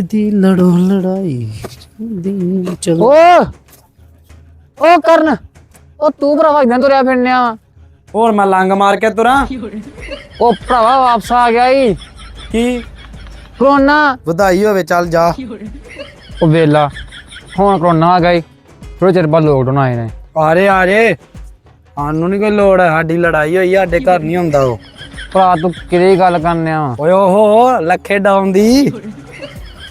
ਦੀ ਲੜੋ ਲੜਾਈ ਦੀ ਚਲੋ। ਓ! ਓ ਕਰਨ! ਓ ਤੂੰ ਭਰਾਵਾ ਇਦਾਂ ਤੁਰਿਆ ਫਿਰਨਿਆ ਹੋਰ ਮੈਂ ਲੰਗ ਮਾਰ ਕੇ ਤੁਰਾਂ? ਓ ਭਰਾਵਾ ਵਾਪਸ ਆ ਗਿਆ ਈ। ਕੀ? ਕਰੋਨਾ। ਵਧਾਈ ਹੋਵੇ ਚੱਲ ਜਾ। ਓ ਵੇਲਾ ਹੁਣ ਕਰੋਨਾ ਆ ਗਿਆ ਈ। ਥੋੜੇ ਚਿਰ ਬਾਅਦ ਲੋਕਡਾਊਨ ਆਏ ਨੇ। ਆਰੇ ਆਰੇ। ਸਾਨੂੰ ਨਹੀਂ ਕੋਈ ਲੋੜ ਸਾਡੀ ਲੜਾਈ ਹੋਈ ਆ, ਸਾਡੇ ਘਰ ਨਹੀਂ ਹੁੰਦਾ ਉਹ। ਭਰਾ ਤੂੰ ਕਿਹਦੀ ਗੱਲ ਕਰਨਿਆ? ਓਏ ਓਹੋ ਲੱਖੇ ਡਾਉਨ ਦੀ।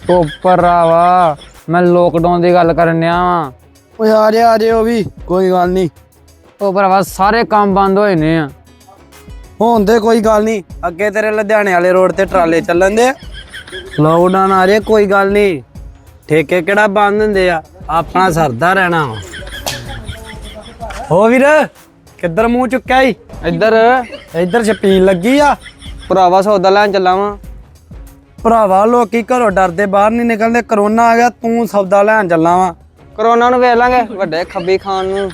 ਓ ਭਰਾਵਾ ਮੈਂ ਲੋਕਡਾਊਨ ਦੀ ਗੱਲ ਕਰਨਿਆ ਵਾ। ਓਏ ਆਰੇ ਆਰੇ ਉਹ ਵੀ ਕੋਈ ਗੱਲ ਨਹੀਂ ਓ ਭਰਾਵਾ ਸਾਰੇ ਕੰਮ ਬੰਦ ਹੋਏ ਨੇ ਆ। ਹੋਣ ਦੇ ਕੋਈ ਗੱਲ ਨਹੀਂ ਅੱਗੇ ਤੇਰੇ ਲੁਧਿਆਣੇ ਵਾਲੇ ਰੋਡ ਤੇ ਟਰਾਲੇ ਚੱਲਣ ਦੇ। ਲੋਕਡਾਊਨ ਆ ਰਿਹਾ ਕੋਈ ਗੱਲ ਨਹੀਂ ਠੇਕੇ ਕਿਹੜਾ ਬੰਦ ਹੁੰਦੇ ਆ? ਆਪਣਾ ਸਰਦਾ ਰਹਿਣਾ ਵਾ। ਹੋ ਵੀਰ ਕਿੱਧਰ ਮੂੰਹ ਚੁੱਕਿਆ ਈ? ਇੱਧਰ। ਇੱਧਰ ਛਪੀਲ ਲੱਗੀ ਆ। ਭਰਾਵਾ ਸੌਦਾ ਲੈਣ ਚੱਲਾਂ ਵਾ। ਭਰਾਵਾ ਲੋਕੀ ਘਰੋਂ ਡਰਦੇ ਬਾਹਰ ਨਹੀਂ ਨਿਕਲਦੇ। ਕਰੋਨਾ ਆ ਗਿਆ ਤੂੰ ਸੌਦਾ ਲੈਣ ਚੱਲਾ ਵਾ। ਕਰੋਨਾ ਨੂੰ ਵੇਖ ਲਾਂਗੇ ਵੱਡੇ ਖੱਬੀ ਖਾਨ ਨੂੰ।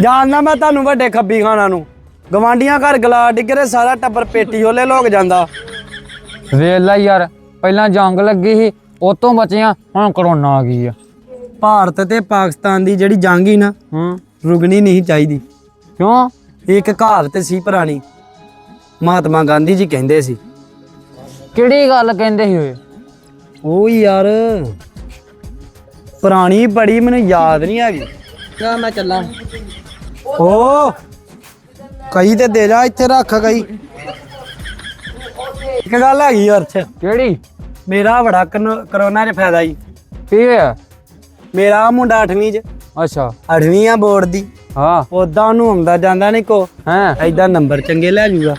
ਜਾਣਦਾ ਮੈਂ ਤੁਹਾਨੂੰ ਵੱਡੇ ਖੱਬੀ ਖਾਣਾ ਨੂੰ। ਗਵਾਂਡੀਆਂ ਘਰ ਗਲਾ ਡਿੱਗਰੇ ਸਾਰਾ ਟੱਬਰ ਪੇਟੀ ਹੋਲੇ ਲੋਕ ਜਾਂਦਾ। ਵੇਖ ਲੈ ਯਾਰ ਪਹਿਲਾਂ ਜੰਗ ਲੱਗੀ ਸੀ ਉਹ ਤੋਂ ਬਚਿਆ ਹੁਣ ਕਰੋਨਾ ਆ ਗਈ ਆ। ਭਾਰਤ ਤੇ ਪਾਕਿਸਤਾਨ ਦੀ ਜਿਹੜੀ ਜੰਗ ਹੀ ਨਾ ਹੂੰ। ਰੁਕਣੀ ਨਹੀਂ ਚਾਹੀਦੀ। ਕਿਉਂ? ਇੱਕ ਕਹਾਵਤ ਸੀ ਪੁਰਾਣੀ ਮਹਾਤਮਾ ਗਾਂਧੀ ਜੀ ਕਹਿੰਦੇ ਸੀ ਕਿਹੜੀ ਗੱਲ ਕਹਿੰਦੇ ਸੀ ਓਏ? ਉਹ ਯਾਰ ਪੁਰਾਣੀ ਬੜੀ ਮੈਨੂੰ ਯਾਦ ਨਹੀਂ ਹੈਗੀ। ਨਾ ਮੈਂ ਚੱਲਾਂ। ਓ ਕਈ ਤੇ ਦੇ ਜਾ ਇੱਥੇ ਰੱਖ ਕਈ ਇੱਕ ਗੱਲ ਹੈਗੀ ਅਰਥ ਕਿਹੜੀ? ਮੇਰਾ ਬੜਾ ਕਰੋਨਾ 'ਚ ਫਾਇਦਾ ਜੀ। ਕੀ ਹੋਇਆ? ਮੇਰਾ ਮੁੰਡਾ 8ਵੀਂ 'ਚ। ਅੱਛਾ। 8ਵੀਂ ਆ ਬੋਰਡ ਦੀ। ਹਾਂ। ਉਦਾਂ ਉਹਨੂੰ ਆਉਂਦਾ ਜਾਂਦਾ ਨਹੀਂ ਕੋ। ਹੈ। ਐਦਾਂ ਨੰਬਰ ਚੰਗੇ ਲੈ ਜੂਗਾ।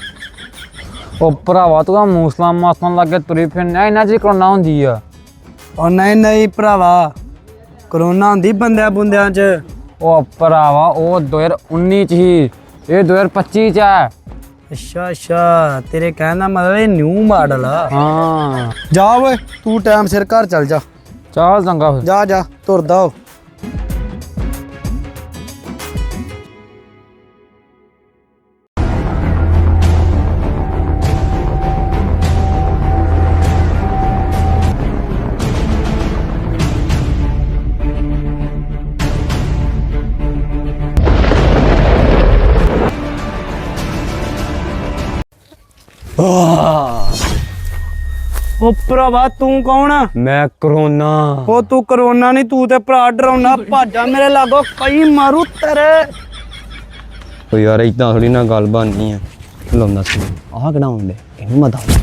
ਉਹ ਭਰਾਵਾ ਤੂੰ ਆ ਮੂਸਲਾ ਮਾਸਨ ਲੱਗੇ ਤੁਰੀ ਫਿਰਨਾ ਇਹਨਾਂ 'ਚ ਹੀ ਕਰੋਨਾ ਹੁੰਦੀ ਆ। ਉਹ ਨਹੀਂ ਨਹੀਂ ਭਰਾਵਾ ਕਰੋਨਾ ਹੁੰਦੀ ਬੰਦਿਆਂ ਬੁੰਦਿਆਂ 'ਚ। ਉਹ ਭਰਾਵਾ ਉਹ 2019 ਚ ਹੀ ਇਹ 2025 ਚ ਆ। ਅੱਛਾ ਅੱਛਾ ਤੇਰੇ ਕਹਿਣ ਦਾ ਮਤਲਬ ਇਹ ਨਿਊ ਮਾਡਲ ਆ। ਹਾਂ। ਜਾ ਓਏ ਤੂੰ ਟਾਈਮ ਸਿਰ ਘਰ ਚੱਲ ਜਾ। ਚੱਲ ਚੰਗਾ ਫਿਰ। ਜਾ ਜਾ ਤੁਰਦਾ ਹੋ ਉਹ ਭਰਾਵਾ ਤੂੰ ਕੌਣ ਆ? ਮੈਂ ਕਰੋਨਾ। ਉਹ ਤੂੰ ਕਰੋਨਾ ਨਹੀਂ ਤੂੰ ਤੇ ਭਰਾ ਡਰਾਉਣਾ। ਭਾਜਾ ਮੇਰੇ ਲਾਗੋ ਕਈ ਮਾਰੂ ਤੇਰੇ। ਉਹ ਯਾਰ ਇਦਾਂ ਥੋੜੀ ਨਾ ਗੱਲ ਬਣਨੀ ਆ। ਲਾਉਂਦਾ ਸੀ। ਆਹ ਕਿਹੜਾ ਹੁੰਦੇ ਇਹਨੂੰ ਮੈਂ ਦੱਸ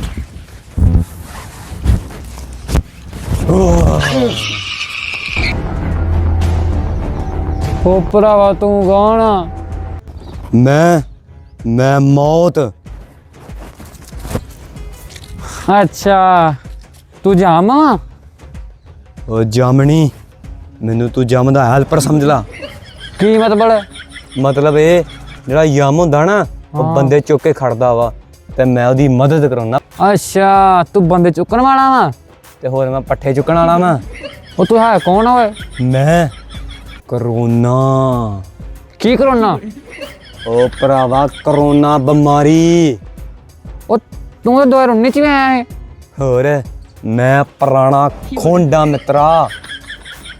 ਉਹ ਭਰਾਵਾ ਤੂੰ ਕੌਣ ਆ? ਮੈਂ ਮੈਂ ਮੌਤ। ਅੱਛਾ ਤੂੰ ਜਾਮ ਉਹ ਜਾਮਣੀ ਮੈਨੂੰ ਤੂੰ ਜਮ ਦਾ ਹੈਲਪਰ ਸਮਝ ਲਾ। ਕੀ ਮਤਲਬ? ਮਤਲਬ ਇਹ ਜਿਹੜਾ ਯਮ ਹੁੰਦਾ ਨਾ ਉਹ ਬੰਦੇ ਚੁੱਕ ਕੇ ਖੜਦਾ ਵਾ ਤੇ ਮੈਂ ਉਹਦੀ ਮਦਦ ਕਰਾਉਣਾ ਅੱਛਾ ਤੂੰ ਬੰਦੇ ਚੁੱਕਣ ਵਾਲਾ ਵਾ? ਤੇ ਹੋਰ ਮੈਂ ਪੱਠੇ ਚੁੱਕਣ ਵਾਲਾ ਵਾਂ। ਉਹ ਤੂੰ ਹੈ ਕੌਣ ਓਏ? ਮੈਂ ਕਰੋਨਾ। ਕੀ ਕਰੋਨਾ? ਉਹ ਭਰਾਵਾ ਕਰੋਨਾ ਬਿਮਾਰੀ। ਉਹ ਤੂੰ ਤਾਂ 2019 ਚ ਵੀ ਆਇਆ ਹੈ ਹੋਰ ਮੈਂ ਪੁਰਾਣਾ ਖੋਂਡਾ ਮਿੱਤਰਾ।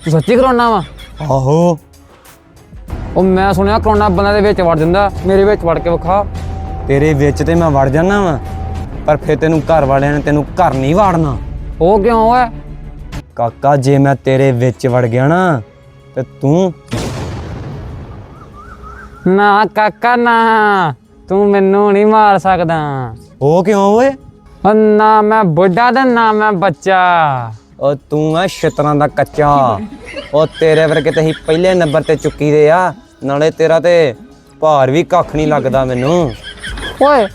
ਤੂੰ ਸੱਚੀ ਕਰੋਨਾ ਵਾ? ਆਹੋ। ਉਹ ਮੈਂ ਸੁਣਿਆ ਕਰੋਨਾ ਬੰਦੇ ਦੇ ਵਿੱਚ ਵੜ ਜਾਂਦਾ ਮੇਰੇ ਵਿੱਚ ਵੜ ਕੇ ਵਿਖਾ। ਤੇਰੇ ਵਿੱਚ ਤੇ ਮੈਂ ਵੜ ਜਾਣਾ ਵਾ ਪਰ ਫਿਰ ਤੈਨੂੰ ਘਰ ਵਾਲਿਆਂ ਨੇ ਤੈਨੂੰ ਘਰ ਨਹੀਂ ਵਾੜਨਾ। ਉਹ ਕਿਉਂ ਓਏ ਕਾਕਾ ਜੇ ਮੈਂ ਤੇਰੇ ਵਿੱਚ ਵੜ ਗਿਆ ਨਾ ਤੇ ਤੂੰ ਨਾ ਕਾਕਾ ਨਾ। ਤੂੰ ਮੈਨੂੰ ਨਹੀਂ ਮਾਰ ਸਕਦਾ। ਉਹ ਕਿਉਂ ਓਏ? ਉਹ ਨਾ ਮੈਂ ਬੁੱਢਾ ਤੇ ਨਾ ਮੈਂ ਬੱਚਾ। ਉਹ ਤੂੰ ਆ ਛਤਰਾਂ ਦਾ ਕੱਚਾ। ਉਹ ਤੇਰੇ ਵਰਗੇ ਤੇ ਹੀ ਪਹਿਲੇ ਨੰਬਰ ਤੇ ਚੁੱਕੀ ਦੇ ਆ। ਨਾਲੇ ਤੇਰਾ ਤੇ ਭਾਰ ਵੀ ਕੱਖ ਨਹੀਂ ਲੱਗਦਾ ਮੈਨੂੰ। ਓਏ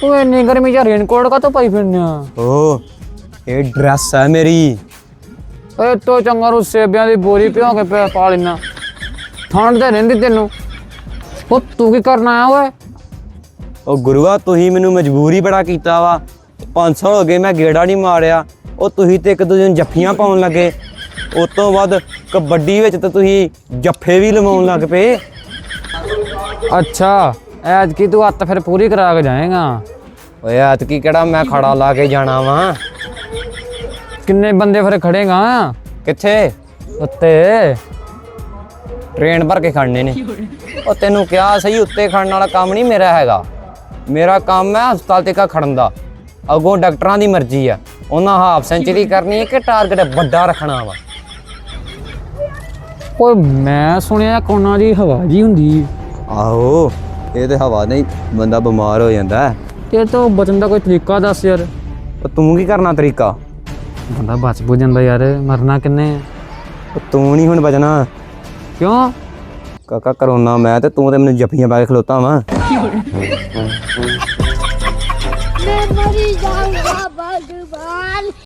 ਤੂੰ ਇੰਨੀ ਗਰਮੀ ਚ ਰੇਨਕੋਟ ਕਾ ਤੋਂ ਪਾਈ ਫਿਰਨਿਆ ਓ ਇਹ ਡਰੈਸ ਹੈ ਮੇਰੀ। ਓਏ ਤੋ ਚੰਗਾ ਰੂ ਸੇਬਿਆਂ ਦੀ ਬੋਰੀ ਭਿਓ ਕੇ ਪਾ- ਲੈਣਾ ਠੰਡ ਤੇ ਰਹਿੰਦੀ ਤੈਨੂੰ। ਉਹ ਤੂੰ ਕੀ ਕਰਨਾ ਆਇਆ ਓਏ? ਉਹ ਗੁਰੂਆ, ਤੁਸੀਂ ਮੈਨੂੰ ਮਜਬੂਰੀ ਬੜਾ ਕੀਤਾ ਵਾ। 500 ਹੋ ਗਏ ਮੈਂ ਗੇੜਾ ਨਹੀਂ ਮਾਰਿਆ। ਉਹ ਤੁਸੀਂ ਤੇ ਇੱਕ ਦੂਜੇ ਨੂੰ ਜੱਫੀਆਂ ਪਾਉਣ ਲੱਗੇ। ਉਸ ਤੋਂ ਬਾਅਦ ਕਬੱਡੀ ਵਿੱਚ ਤਾਂ ਤੁਸੀਂ ਜੱਫੇ ਵੀ ਲਵਾਉਣ ਲੱਗ ਪਏ। ਅੱਛਾ ਐਜ ਕੀ ਤੂੰ ਹੱਤ ਫਿਰ ਪੂਰੀ ਕਰਾ ਕੇ ਜਾਏਗਾ। ਓਏ, ਐਤਕੀ ਕਿਹੜਾ ਮੈਂ ਖੜਾ ਲਾ ਕੇ ਜਾਣਾ ਵਾਂ? ਕਿੰਨੇ ਬੰਦੇ ਫਿਰ ਖੜੇਗਾ? ਕਿੱਥੇ? ਉੱਤੇ। ਟ੍ਰੇਨ ਭਰ ਕੇ ਖੜਨੇ ਨੇ। ਉਹ ਤੈਨੂੰ ਕਿਹਾ ਸਹੀ, ਉੱਤੇ ਖੜਨ ਵਾਲਾ ਕੰਮ ਨਹੀਂ ਮੇਰਾ ਹੈਗਾ। ਮੇਰਾ ਕੰਮ ਹੈ ਹਸਪਤਾਲ ਤੇ ਕਾ ਖੜਨ ਦਾ। ਅੱਗੋਂ ਡਾਕਟਰਾਂ ਦੀ ਮਰਜ਼ੀ ਆ ਉਹਨਾਂ ਹਾਫ ਸੈਂਚਰੀ ਕਰਨੀ ਹੈ ਕਿ ਟਾਰਗੇਟ ਵੱਡਾ ਰੱਖਣਾ ਵਾ। ਓਏ ਮੈਂ ਸੁਣਿਆ ਕੋਨਾ ਦੀ ਹਵਾ ਜੀ ਹੁੰਦੀ ਆਹੋ ਇਹ ਤੇ ਹਵਾ ਨਹੀਂ ਬੰਦਾ ਬਿਮਾਰ ਹੋ ਜਾਂਦਾ ਹੈ। ਤੇ ਤੋਂ ਬਚਣ ਦਾ ਕੋਈ ਤਰੀਕਾ ਦੱਸ ਯਾਰ। ਉਹ ਤੂੰ ਕੀ ਕਰਨਾ ਤਰੀਕਾ? ਬੰਦਾ ਬਚ ਬੁ ਜਾਂਦਾ ਯਾਰ ਮਰਨਾ ਕਿੰਨੇ ਆ? ਉਹ ਤੂੰ ਨਹੀਂ ਹੁਣ ਬਚਣਾ। ਕਿਉਂ? ਕਾਕਾ ਕਰੋਨਾ ਮੈਂ ਤੇ ਤੂੰ ਤੇ ਮੈਨੂੰ ਜੱਫੀਆਂ ਪਾ ਕੇ ਖਲੋਤਾ ਵਾਂ। मैं मरी जाऊंगा भगवान